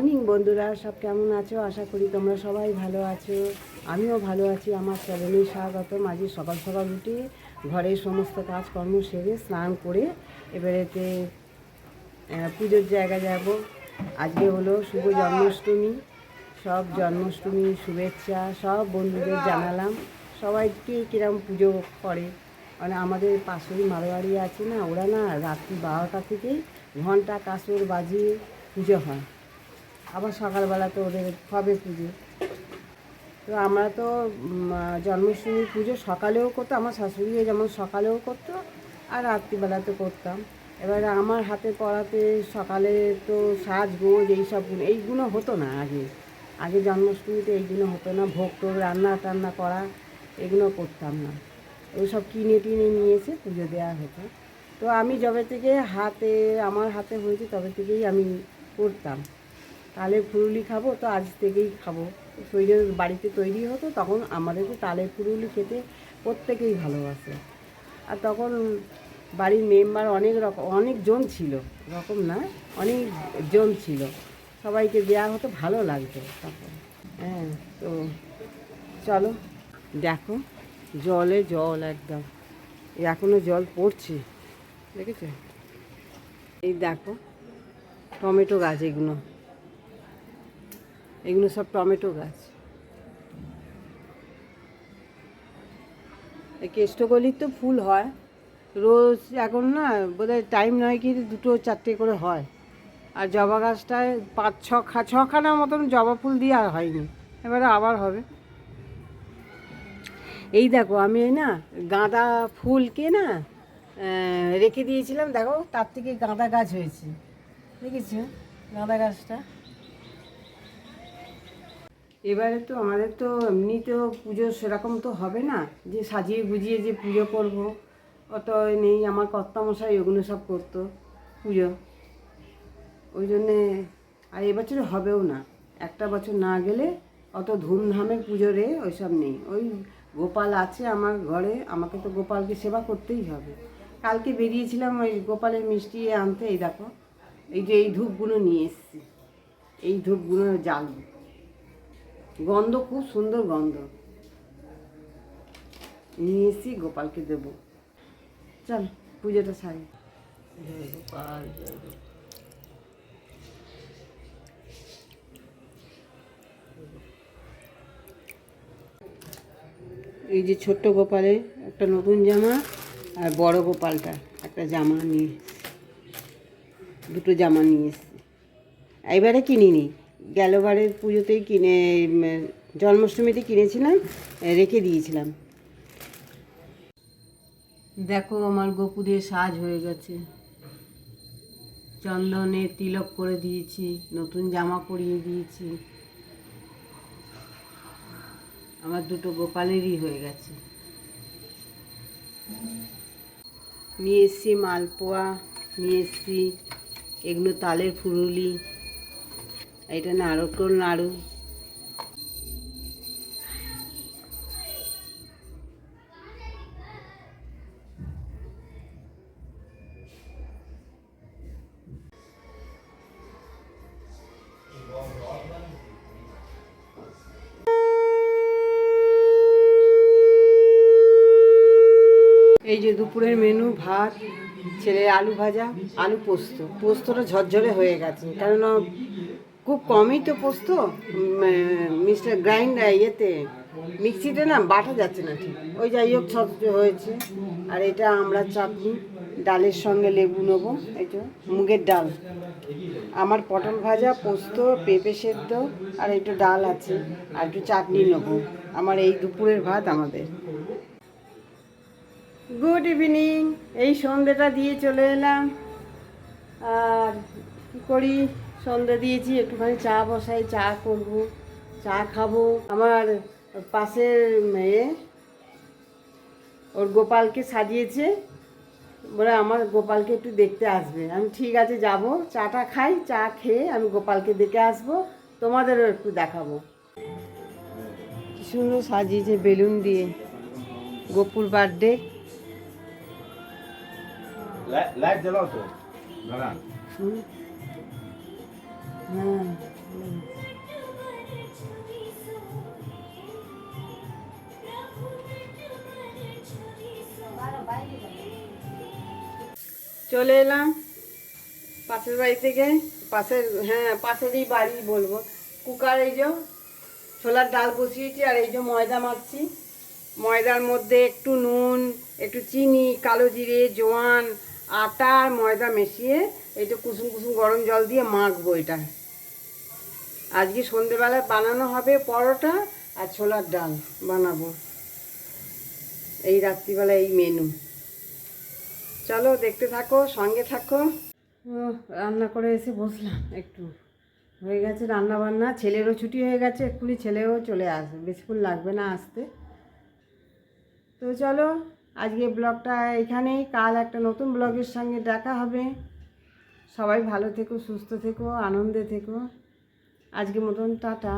Morning বন্ধুরা, সব কেমন আছো? আশা করি তোমরা সবাই ভালো আছো। আমিও ভালো আছি। আমার চ্যানেলে স্বাগত মাঝে সকাল সকাল উঠে ঘরের সমস্ত কাজকর্ম সেরে স্নান করে এবারেতে পুজোর জায়গা যাব। আজকে হলো শুভ জন্মাষ্টমী। সব জন্মাষ্টমী শুভেচ্ছা, সব বন্ধুদের জানালাম। সবাইকে কিরম পুজো করে? মানে আমাদের পাশেই মারোয়ারি আছে না? ওরা না রাত্রি বারোটা থেকেই ঘণ্টা কাসর বাজিয়ে পুজো হয়। আবার সকালবেলা তো ওদের হবে পুজো। তো আমরা তো উম, আহ, জন্মাষ্টমী পুজো সকালেও করতো আমার শাশুড়িও যেমন সকালেও করতো আর রাত্রিবেলাতে করতাম। এবারে আমার হাতে পড়াতে সকালে তো সাজগোজ এইসব গুণ এইগুলো হতো না আগে। আগে জন্মাষ্টমীতে এইগুলো হতো না ভোগ টোগ রান্না টান্না করা এগুলো করতাম না। ওইসব কিনে টিনে নিয়ে এসে পুজো দেওয়া হতো। তো আমি যবে থেকে হাতে আমার হাতে হয়েছে তবে থেকেই আমি করতাম। তালের ফুরুলি খাব, তো আজ থেকেই খাব। তৈরি বাড়িতে তৈরি হতো, তখন আমাদের তো তালের ফুরুলি খেতে প্রত্যেকেই ভালোবাসে। আর তখন বাড়ির মেম্বার অনেক রকম অনেকজন ছিল, রকম না? অনেক জন ছিল। সবাইকে দেওয়া হতো, ভালো লাগতো তখন। হ্যাঁ তো চলো, দেখো, জলে জল একদম। এখনও জল পড়ছে, দেখেছ? এই দেখো, টমেটো গাছ এগুলো। এগুলো সব টমেটো গাছ। এই কেষ্টকলির তো ফুল হয়। রোজ এখন না, বোধহয় টাইম নয় কি দুটো চারটে করে হয়। আর জবা গাছটায় পাঁচ, ছ খা ছখানার মতন জবা ফুল দিয়ে আর হয়নি। এবারে আবার হবে। এই দেখো, আমি না গাঁদা ফুলকে না রেখে দিয়েছিলাম। দেখো, তার থেকে গাঁদা গাছ হয়েছে। দেখেছ? গাঁদা গাছটা? এবারে তো আমাদের তো এমনিতেও পুজো সেরকম তো হবে না। যে সাজিয়ে গুজিয়ে যে পুজো করব, অত নেই, আমার কর্তামশাই ওগুলো সব করতো পুজো। ওই জন্যে আর এবছর হবেও না। একটা বছর না গেলে অত ধুমধামে পুজো রে ওইসব নেই। ওই গোপাল আছে আমার ঘরে, আমাকে তো গোপালকে সেবা করতেই হবে। কালকে বেরিয়েছিলাম ওই গোপালের মিষ্টি আনতে, এই দেখো, এই যে এই ধূপগুলো নিয়ে এসেছি। এই ধূপগুলো জ্বালবো। গন্ধ, খুব সুন্দর গন্ধ। নিয়ে এসি, গোপালকে দেব। চল, পুজোটা সারি। গোপাল এই যে ছোট্ট গোপালের একটা নতুন জামা আর বড় গোপালটা একটা জামা নিয়ে দুটো জামা নিয়ে এসেছি। এবারে কিনিনি? গেলবারের পুজোতেই কিনে জন্মাষ্টমীতে কিনেছিলাম রেখে দিয়েছিলাম। দেখো আমার গোপুদের সাজ হয়ে গেছে। চন্দনে তিলক করে দিয়েছি, নতুন জামা পরিয়ে দিয়েছি। আমার দুটো গোপালেরই হয়ে গেছে। নিয়ে এসছি মালপোয়া, নিয়ে এসছি এগুলো তালের ফুরুলি। এটা নারকল নাড়ু। এই যে দুপুরের মেনু, ভাত, ছেলের আলু ভাজা, আলু পোস্ত। পোস্তটা ঝরঝরে হয়ে গেছে, কেননা খুব কমই তো পোস্ত মিস্টার গ্রাইন্ডার ইয়েতে, মিক্সিতে না বাটা যাচ্ছে না ঠিক। ওই যাই হোক ঝরঝরে হয়েছে। আর এটা আমরা চাটনি, ডালের সঙ্গে লেবু নেব যে মুগের ডাল। আমার পটল ভাজা, পোস্ত, পেঁপে সেদ্ধ, আর একটু ডাল আছে, আর একটু চাটনি নেব। আমার এই দুপুরের ভাত আমাদের। গুড ইভিনিং, এই সন্ধ্যেটা দিয়ে চলে এলাম। আর কী করি? সন্ধ্যে দিয়েছি একটুখানি চা বসাই চা করব চা খাব। আমার পাশের মেয়ে ওর গোপালকে সাজিয়েছে বলে আমার গোপালকে একটু দেখতে আসবে। আমি ঠিক আছে যাব চাটা খাই চা খেয়ে আমি গোপালকে দেখে আসব তোমাদেরও একটু দেখাবো। কি সুন্দর সাজিয়েছে বেলুন দিয়ে গোপুর বার্থডে। লাইট জ্বালাও তো চলে এলাম পাশের বাড়ি থেকে। পাশের হ্যাঁ পাশেরই বাড়ি বলব। কুকার এই যে ছোলার ডাল বসিয়েছি আর এই যে ময়দা মাখছি। ময়দার মধ্যে একটু নুন, একটু চিনি, কালো জিরে, জোয়ান, আটা আর ময়দা মিশিয়ে একটু কুসুম কুসুম গরম জল দিয়ে মাখবো এটা। আজকে সন্ধেবেলায় বানানো হবে পরোটা আর ছোলার ডাল বানাবো। এই রাত্রিবেলা এই মেনু চলো দেখতে থাকো, সঙ্গে থাকো। রান্না করে এসে বসলাম একটু। হয়ে গেছে রান্না বান্না ছেলেরও ছুটি হয়ে গেছে, এক্ষুনি ছেলেও চলে আসবে। বেশিক্ষণ লাগবে না আসতে। তো চলো, আজকে ব্লগটা এখানেই। কাল একটা নতুন ব্লগের সঙ্গে দেখা হবে। সবাই ভালো থেকো, সুস্থ থেকো, আনন্দে থেকো। আজকে মতন টাটা।